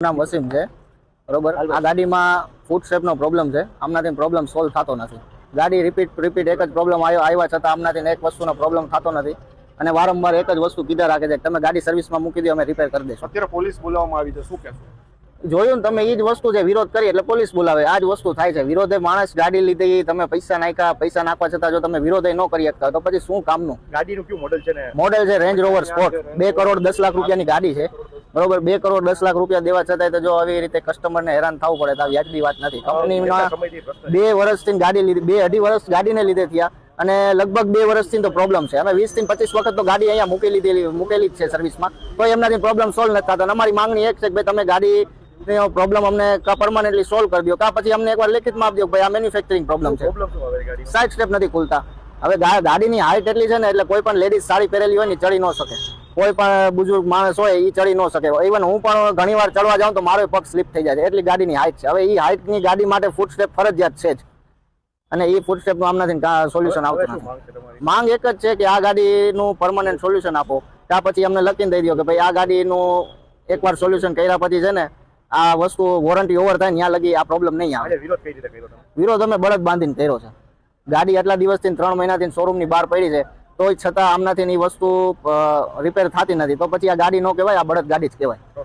નામ વસીમ છે બરોબર? આ ગાડીમાં ફૂટ સ્ટેપનો પ્રોબ્લેમ છે. આમનાથી પ્રોબ્લેમ સોલ્વ થતો નથી. ગાડી રિપીટ રિપીટ એક જ પ્રોબ્લેમ આવ્યો આવ્યા છતાં આમનાથી એક વસ્તુનો પ્રોબ્લેમ થતો નથી. અને વારંવાર એક જ વસ્તુ કીધા રાખે છે તમે ગાડી સર્વિસમાં મૂકી દો અમે રિપેર કરી દઈશું. અત્યારે પોલીસ બોલાવવામાં આવી છે શું કહેશો? જોયું ને તમે એ જ વસ્તુ છે વિરોધ કરી એટલે પોલીસ બોલાવે. આ જ વસ્તુ થાય છે. વિરોધે માણસ ગાડી લીધી તમે પૈસા નાખ્યા પૈસા નાખવા છતાં જો તમે વિરોધે ન કરી શકતા તો પછી શું કામનું? ગાડીનું કયું મોડેલ છે મોડેલ છે રેન્જ રોવર સ્પોર્ટ બે કરોડ દસ લાખ રૂપિયાની ગાડી છે. બરોબર બે કરોડ દસ લાખ રૂપિયા દેવા છતાંય તો જો આવી રીતે કસ્ટમરને હેરાન થવું પડે તો વ્યાજબી વાત નથી. પ્રશ્ન બે વર્ષથી ગાડી લીધી બે અઢી વર્ષ ગાડીને લીધે થયા અને લગભગ બે વર્ષથી તો પ્રોબ્લેમ છે. અમે વીસથી પચીસ વખત તો ગાડી અહીંયા મૂકી લીધેલી મૂકેલી જ છે સર્વિસમાં તો એમનાથી પ્રોબ્લેમ સોલ્વ નથી થતા. અમારી માંગણી એક છે કે ભાઈ તમે ગાડી પ્રોબ્લેમ અમને પરમાનન્ટલી સોલ્વ કરી દો. કા પછી અમને એકવાર લેખિતમાં આપજો કે ભાઈ આ મેન્યુફેક્ચરિંગ પ્રોબ્લેમ છે. સાઈડ સ્ટેપ નથી ખુલતા. હવે ગાડીની હાઈટ એટલી છે ને એટલે કોઈ પણ લેડીઝ સાડી પહેરેલી હોય ને ચડી ન શકે. કોઈ પણ બુજુર્ગ માણસ હોય એ ચડી ન શકે. ઇવન હું પણ ઘણીવાર ચડવા જાઉં તો મારો પગ સ્લીપ થઈ જાય છે. એટલી ગાડીની હાઇટ છે. હવે એ હાઇટની ગાડી માટે ફૂટ સ્ટેપ ફરજિયાત છે જ. અને એ ફૂટ સ્ટેપનું આમનાથી સોલ્યુશન આવતું નથી. માંગ એક જ છે કે આ ગાડીનું પરમનન્ટ સોલ્યુશન આપો. ત્યાં પછી અમને લખીને દઈ દો કે ભાઈ આ ગાડીનું એકવાર સોલ્યુશન કર્યા પછી છે ને આ વસ્તુ વોરંટી ઓવર થાય ત્યાં લગી આ પ્રોબ્લેમ નહીં આવે. વિરોધ કઈ રીતે કર્યો વિરોધ અમે બળદ બાંધીને કર્યો છે. ગાડી આટલા દિવસથી ત્રણ મહિનાથી શોરૂમની બહાર પડી છે. તોય છતાં આમનાથી એ વસ્તુ રિપેર થતી નથી. તો પછી આ ગાડી ન કહેવાય, આ બળદ ગાડી જ કહેવાય.